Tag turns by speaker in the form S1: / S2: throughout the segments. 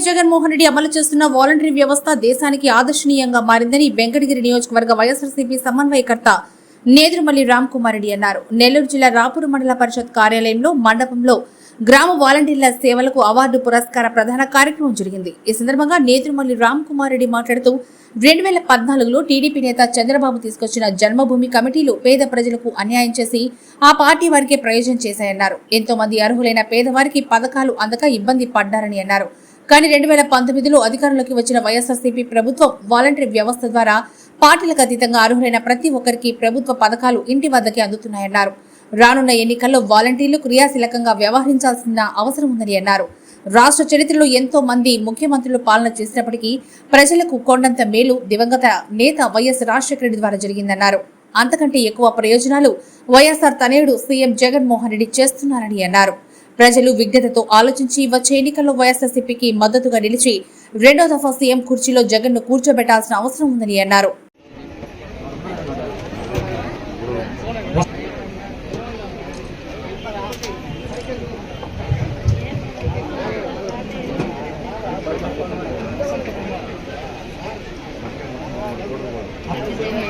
S1: YS Jaganmohan Reddy అమలు చేస్తున్న voluntary వ్యవస్థ దేశానికి ఆదర్శనీయంగా మారిందని వెంకటగిరి నియోజకవర్గ వైఎస్ఆర్సీపీ సమన్వయకర్త నేదురుమల్లి రామ్ కుమార్ రెడ్డి అన్నారు. నెల్లూరు జిల్లా రాపూరు మండల పరిషత్ కార్యాలయంలో మండపంలో గ్రామ వాలంటీర్ల సేవలకు అవార్డు పురస్కార ప్రధాన కార్యక్రమం జరిగింది. ఈ సందర్భంగా నేదురుమల్లి రామ్ కుమార్ రెడ్డి మాట్లాడుతూ రెండు వేల పద్నాలుగులో టీడీపీ నేత చంద్రబాబు తీసుకొచ్చిన జన్మభూమి కమిటీలు పేద ప్రజలకు అన్యాయం చేసి ఆ పార్టీ వారికే ప్రయోజనం చేశాయన్నారు. ఎంతో మంది అర్హులైన పేదవారికి పథకాలు అందక ఇబ్బంది పడ్డారని అన్నారు. కానీ రెండు వేల పంతొమ్మిదిలో అధికారంలోకి వచ్చిన వైఎస్ఆర్సీపీ ప్రభుత్వం వాలంటరీ వ్యవస్థ ద్వారా పార్టీలకు అతీతంగా అర్హులైన ప్రతి ఒక్కరికి ప్రభుత్వ పథకాలు ఇంటి వద్దకే అందుతున్నాయన్నారు. రానున్న ఎన్నికల్లో వాలంటీర్లు క్రియాశీలకంగా వ్యవహరించాల్సిన అవసరం ఉందని అన్నారు. రాష్ట్ర చరిత్రలో ఎంతో మంది ముఖ్యమంత్రులు పాలన చేసినప్పటికీ ప్రజలకు కొండంత మేలు దివంగత నేత వైఎస్ రాజశేఖర రెడ్డి ద్వారా జరిగిందన్నారు. అంతకంటే ఎక్కువ ప్రయోజనాలు వైఎస్ఆర్ తనయుడు సీఎం జగన్మోహన్ రెడ్డి చేస్తున్నారని అన్నారు. ప్రజలు విజ్ఞతతో ఆలోచించి వచ్చే ఎన్నికల్లో వైఎస్ఆర్సీపీకి మద్దతుగా నిలిచి రెండో దఫా సీఎం కుర్చీలో జగన్ను కూర్చోబెట్టాల్సిన అవసరం ఉందని అన్నారు.
S2: లలిత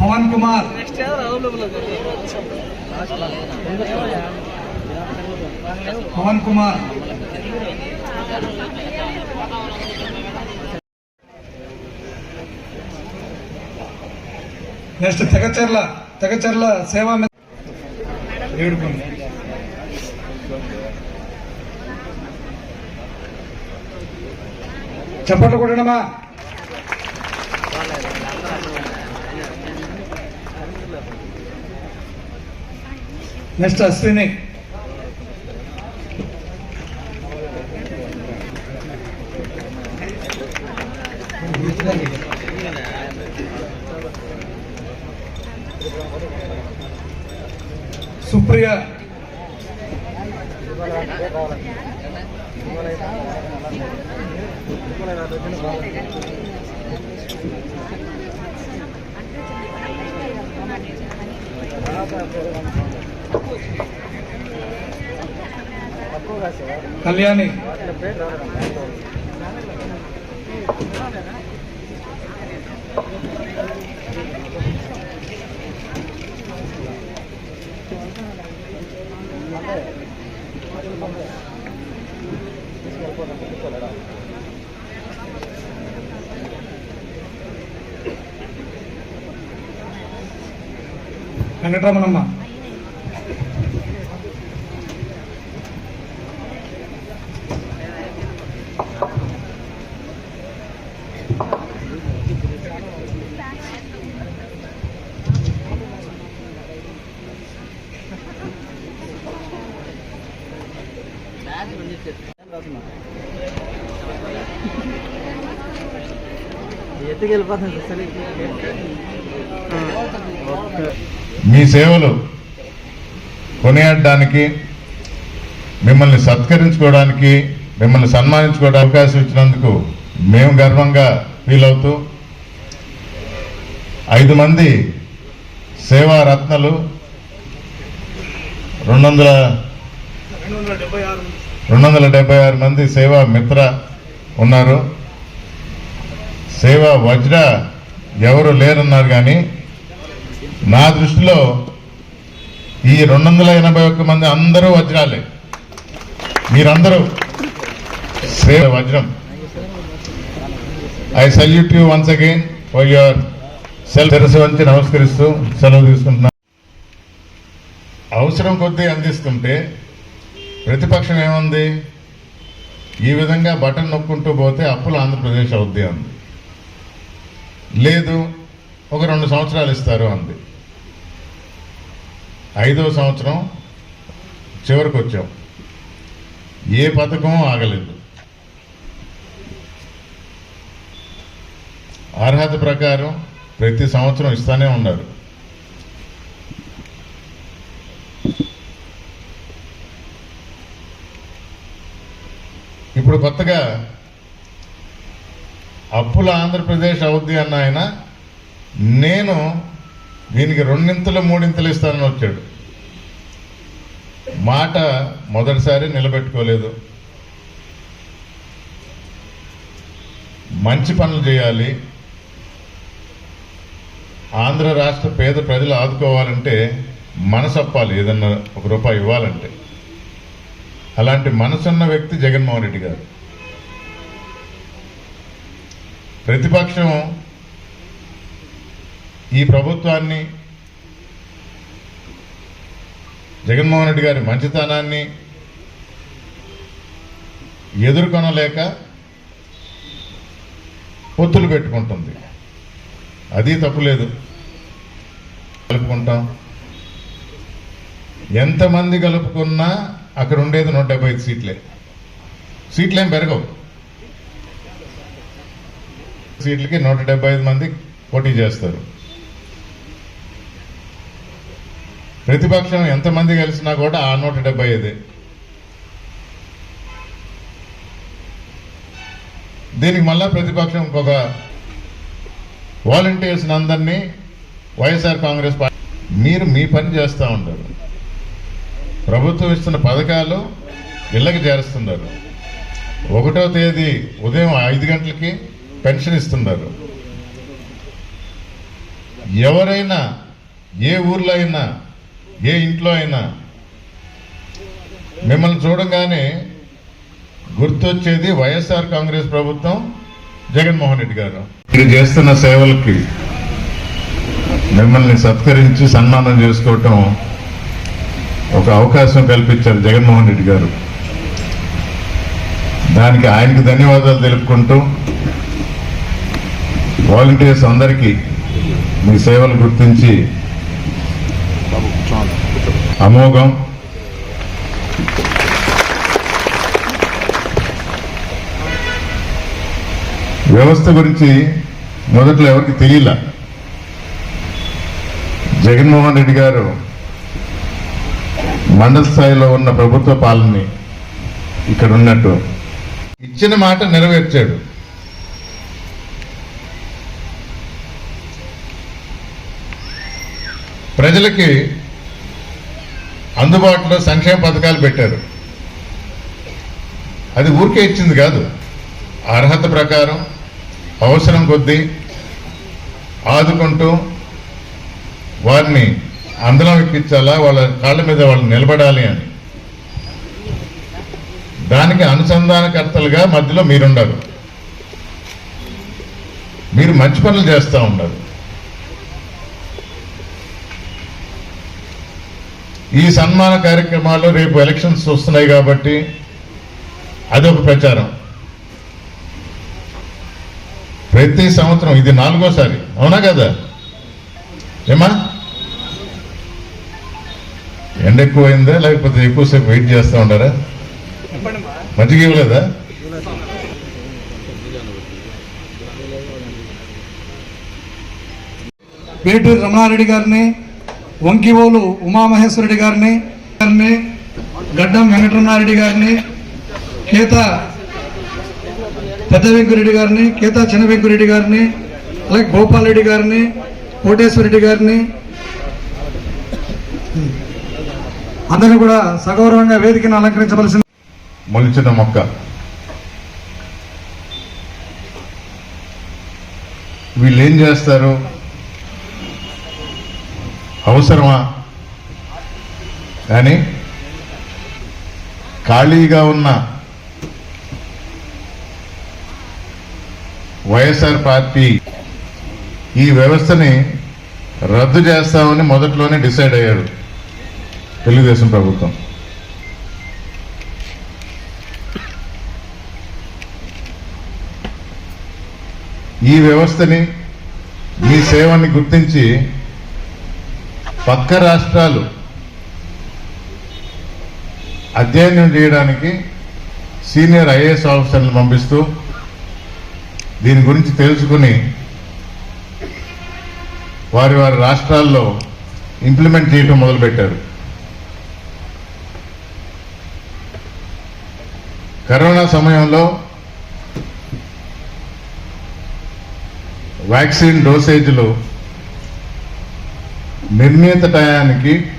S2: పవన్ కుమార్. పవన్ కుమార్. నెక్స్ట్ తెగచర్ల తెగచర్ల సేవా మి- ఏడుకుంది. చప్పట్లు కొట్టడమా? నెక్స్ట్ అశ్విని. సుప్రియ. కళ్యాణి. వెంకటరమణమ్మ
S3: ఎత్తుకెళ్ళిపోతుంది సరే
S4: మీ సేవలు కొనియాడడానికి మిమ్మల్ని సత్కరించుకోవడానికి మిమ్మల్ని సన్మానించుకోవడానికి అవకాశం ఇచ్చినందుకు మేము గర్వంగా ఫీల్ అవుతూ ఐదు మంది సేవారత్నలు రెండు వందల రెండు వందల డెబ్బై ఆరు మంది సేవా మిత్ర ఉన్నారు. సేవా వజ్ర ఎవరు లేరన్నారు కానీ నా దృష్టిలో ఈ రెండు వందల ఎనభై ఒక్క మంది అందరూ వజ్రాలే. మీరందరూ శ్రేయ వజ్రం. I salute you once again for yourself తెరసి వంచి నమస్కరిస్తూ సెలవు తీసుకుంటున్నాను అవసరం కొద్దీ అందిస్తుంటే ప్రతిపక్షం ఏముంది? ఈ విధంగా బటన్ నొక్కుంటూ పోతే అప్పులు ఆంధ్రప్రదేశ్ అవుద్ది అంది. లేదు ఒక రెండు సంవత్సరాలు ఇస్తారు అంది. ఐదో సంవత్సరం చివరికి వచ్చాం. ఏ పథకం ఆగలేదు. అర్హత ప్రకారం ప్రతి సంవత్సరం ఇస్తానే ఉన్నారు. ఇప్పుడు కొత్తగా అప్పుల ఆంధ్రప్రదేశ్ అవుద్ది అన్న ఆయన నేను దీనికి రెండింతలు మూడింతలు ఇస్తానని వచ్చాడు. మాట మొదటిసారి నిలబెట్టుకోలేదు. మంచి పనులు చేయాలి. ఆంధ్ర రాష్ట్ర పేద ప్రజలు ఆదుకోవాలంటే మనసప్పాలి ఏదన్నా ఒక రూపాయి ఇవ్వాలంటే. అలాంటి మనసున్న వ్యక్తి జగన్మోహన్ రెడ్డి గారు. ప్రతిపక్షం ఈ ప్రభుత్వాన్ని జగన్మోహన్ రెడ్డి గారి మంచితనాన్ని ఎదుర్కొనలేక పొత్తులు పెట్టుకుంటుంది. అది తప్పులేదు. కలుపుకుంటాం. ఎంతమంది కలుపుకున్నా అక్కడ ఉండేది నూట డెబ్బై ఐదు సీట్లే. సీట్లేం పెరగవు. సీట్లకి నూట డెబ్బై ఐదు మంది పోటీ చేస్తారు. ప్రతిపక్షం ఎంతమంది కలిసినా కూడా ఆ నూట డెబ్బై ఐదే. దీనికి మళ్ళా ప్రతిపక్షం ఇంకొక వాలంటీర్స్ అందరినీ వైఎస్ఆర్ కాంగ్రెస్ పార్టీ మీరు మీ పని చేస్తూ ఉంటారు. ప్రభుత్వం ఇస్తున్న పథకాలు ఇళ్ళకి చేరుస్తున్నారు. ఒకటో తేదీ ఉదయం ఐదు గంటలకి పెన్షన్ ఇస్తున్నారు. ఎవరైనా ఏ ఊర్లో అయినా ఏ ఇంట్లో అయినా. మిమ్మల్ని చూడగానే గుర్తొచ్చేది వైఎస్ఆర్ కాంగ్రెస్ ప్రభుత్వం జగన్మోహన్ రెడ్డి గారు. మీరు చేస్తున్న సేవలకి మిమ్మల్ని సత్కరించి సన్మానం చేసుకోవటం ఒక అవకాశం కల్పించారు జగన్మోహన్ రెడ్డి గారు. దానికి ఆయనకు ధన్యవాదాలు తెలుపుకుంటూ వాలంటీర్స్ అందరికీ మీ సేవలు గుర్తించి అమోఘం వ్యవస్థ గురించి మొదట్లో ఎవరికి తెలియల? జగన్మోహన్ రెడ్డి గారు మండల స్థాయిలో ఉన్న ప్రభుత్వ పాలనని ఇక్కడ ఉన్నట్టు ఇచ్చిన మాట నెరవేర్చాడు. ప్రజలకి అందుబాటులో సంక్షేమ పథకాలు పెట్టారు. అది ఊరికే ఇచ్చింది కాదు. అర్హత ప్రకారం అవసరం కొద్దీ ఆదుకుంటూ వారిని అందలం ఎక్కించాలా వాళ్ళ కాళ్ళ మీద వాళ్ళు నిలబడాలి అని. దానికి అనుసంధానకర్తలుగా మధ్యలో మీరుండరు. మీరు మంచి పనులు చేస్తూ ఉండరు ఈ సన్మాన కార్యక్రమాలు రేపు ఎలక్షన్స్ వస్తున్నాయి కాబట్టి అదొక ప్రచారం. ప్రతి సంవత్సరం ఇది నాలుగోసారి అవునా కదా? ఏమా? ఎండ ఎక్కువైందా? లేకపోతే ఎక్కువసేపు వెయిట్ చేస్తూ ఉంటారా మజ్జిగ ఇవ్వలేదా?
S2: పేటూరు రమణారెడ్డి గారిని వంకివోలు ఉమామహేశ్వరరెడ్డి గారిని గారిని గడ్డం వెంకటరమణారెడ్డి గారిని కేత పెద్ద వెంకురెడ్డి గారిని కేత చిన్న వెంకురెడ్డి గారిని అలాగే గోపాల్ రెడ్డి గారిని కోటేశ్వరరెడ్డి గారిని. అందరిని కూడా సగౌరవంగా వేదికను అలంకరించవలసింది.
S4: మొలిచిన మొక్క. వీళ్ళు ఏం చేస్తారు? అవసరమా? కానీ ఖాళీగా ఉన్న వైఎస్ఆర్ పార్టీ ఈ వ్యవస్థని రద్దు చేస్తామని మొదట్లోనే డిసైడ్ అయ్యారు తెలుగుదేశం ప్రభుత్వం. ఈ వ్యవస్థని మీ సేవని గుర్తించి పక్క రాష్ట్రాలు అధ్యయనం చేయడానికి సీనియర్ ఐఏఎస్ ఆఫీసర్లు పంపిస్తూ దీని గురించి తెలుసుకుని వారి వారి రాష్ట్రాల్లో ఇంప్లిమెంట్ చేయడం మొదలుపెట్టారు. కరోనా సమయంలో వ్యాక్సిన్ డోసేజ్లు నిర్ణీత టయానికి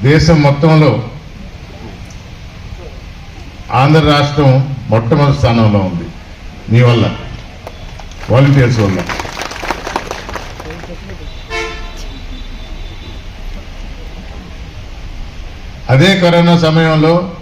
S4: దేశం మొత్తంలో ఆంధ్ర రాష్ట్రం మొట్టమొదటి స్థానంలో ఉంది. మీ వల్ల. వాలంటీర్స్ వల్ల. అదే కరోనా సమయంలో